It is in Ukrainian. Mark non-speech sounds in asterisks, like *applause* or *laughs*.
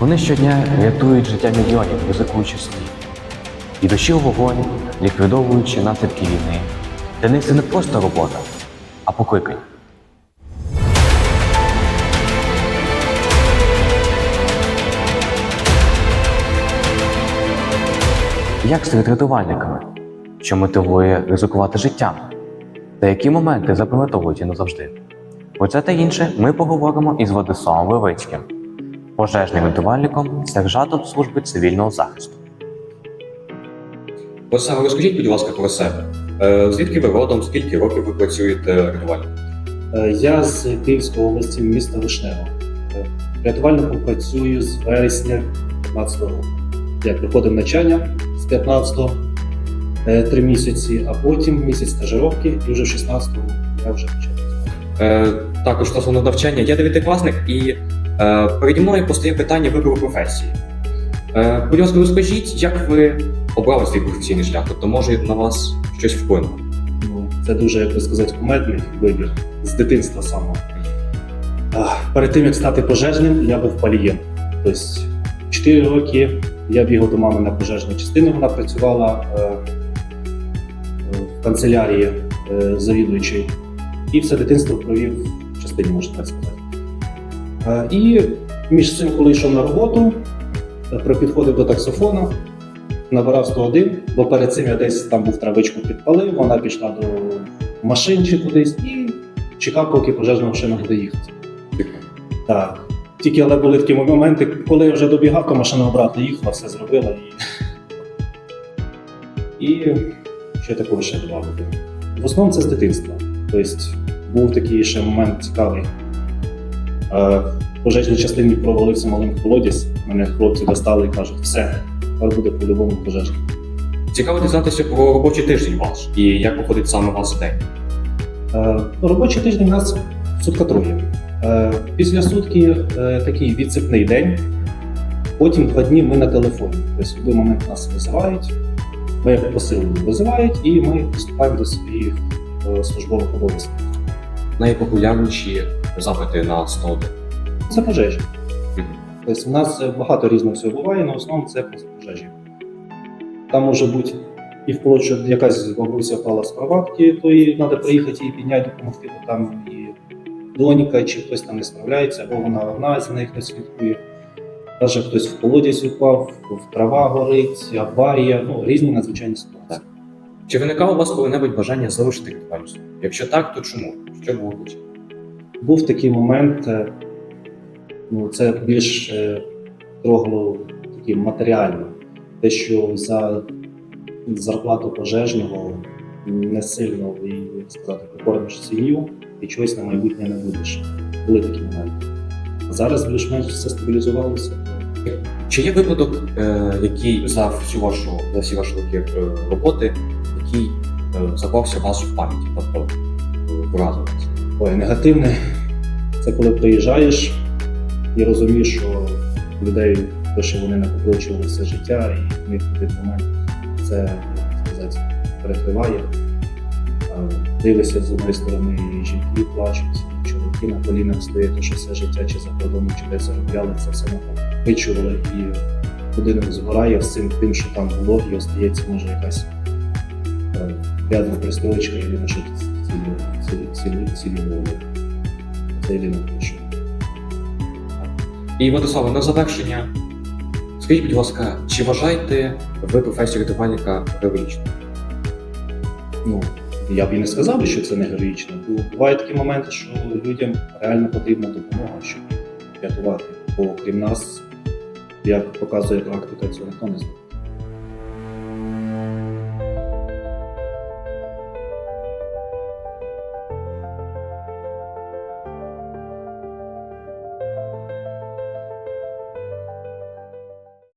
Вони щодня рятують життя мільйонів, ризикуючи свої. Ідучи у вогонь, ліквідовуючи наслідки війни. Для них це не просто робота, а покликання. Як з рятувальниками, що мотивує ризикувати життям? Та які моменти запам'ятовують і назавжди? Про це та інше ми поговоримо із Владиславом Левицьким, пожежним рятувальником, сержантом служби цивільного захисту. Олександр, розкажіть, будь ласка, про себе. Е, Звідки ви родом, скільки років ви працюєте рятувальником? Е, Я з Київської області, міста Вишнево. Е, Рятувальником працюю з вересня 15 року. Я приходив навчання з 15-го, е, три місяці, а потім місяць стажировки, і вже в 16-му я вже почав. Е, Також стосовно навчання, я дев'ятикласник і переді мною постає питання вибору професії. Е, Будь ласка, розкажіть, як ви обрали свій професійний шлях? Тобто, може на вас щось вплинуло? Ну, це дуже, як би сказати, кумедний вибір з дитинства самого. Перед тим як стати пожежним, я був палієм. Тобто 4 роки я бігав до мами на пожежну частину. Вона працювала е, е, в канцелярії е, завідуючої. І все дитинство провів в частині, можна так сказати. Е, і між цим, коли йшов на роботу, е, підходив до таксофона, набирав 101, бо перед цим я десь там був травичку підпалив, вона пішла до машин чи кудись і чекав, поки пожежна машина буде їхати. Так. Тільки але були такі моменти, коли я вже добігав, то машина обратно їхала, все зробила і. *laughs* І що такого ще додати? В основному це з дитинства. Тобто був такий ще момент цікавий. В пожежній частині провалився малим колодязь. Мене хлопці достали і кажуть, все, тепер буде по-любому пожежа. Цікаво дізнатися про робочий тиждень ваш і як проходить саме у вас день. Е, Робочий тиждень у нас сутка троє. Е, Після сутки е, такий відсипний день. Потім два дні ми на телефоні. Тобто в будь-який момент нас визивають, ми як посилені визивають, і ми приступаємо до своїх е, службових обов'язків. Найпопулярніші запити на 101. Це пожежі. Мгм. Тобто у нас багато різного всього буває, але в основному це пожежі. Там може бути і вплоть, що якась бабуся впала з кроватки, то їй треба приїхати і підняти, допомогти, бо там і донька, чи хтось там не справляється, або вона одна з них не слідкує. Навіть хтось в колодязь упав, в трава горить, аварія, ну різні надзвичайні ситуації. Чи виникало у вас коли-небудь бажання залишити рятувальництво? Якщо так, то чому? Що було? Був такий момент, е, ну це більш е, трогало такі матеріально, те, що за зарплату пожежного не сильно як сказати, покормиш сім'ю і чогось на майбутнє не будеш. Були такі моменти. А зараз більш-менш все стабілізувалося. Чи є випадок, е, який за всю вашу за всі ваші роки е, роботи, який е, заклався вас в пам'яті, тобто е, вразив вас? Ой, негативне це коли приїжджаєш і розумієш, що людей, те, що вони накопичували все життя, і в них один момент це сказати, перекриває. Дивишся з однієї сторони, і жінки плачуть, і чоловіки на колінах стоять, то що все життя чи за кордоном, чи десь заробляли, це все накопичували, і будинок згорає з цим тим, що там було, і остається може якась е, рядом і він що цілі, цілі, цілі, цілі. Це єдине, що. І Владиславе, на завершення, скажіть, будь ласка, чи вважаєте ви професію рятувальника героїчною? Ну, я б і не сказав, що це не героїчно. Бо бувають такі моменти, що людям реально потрібна допомога, щоб рятувати. Бо крім нас, як показує практика, цього ніхто не знає.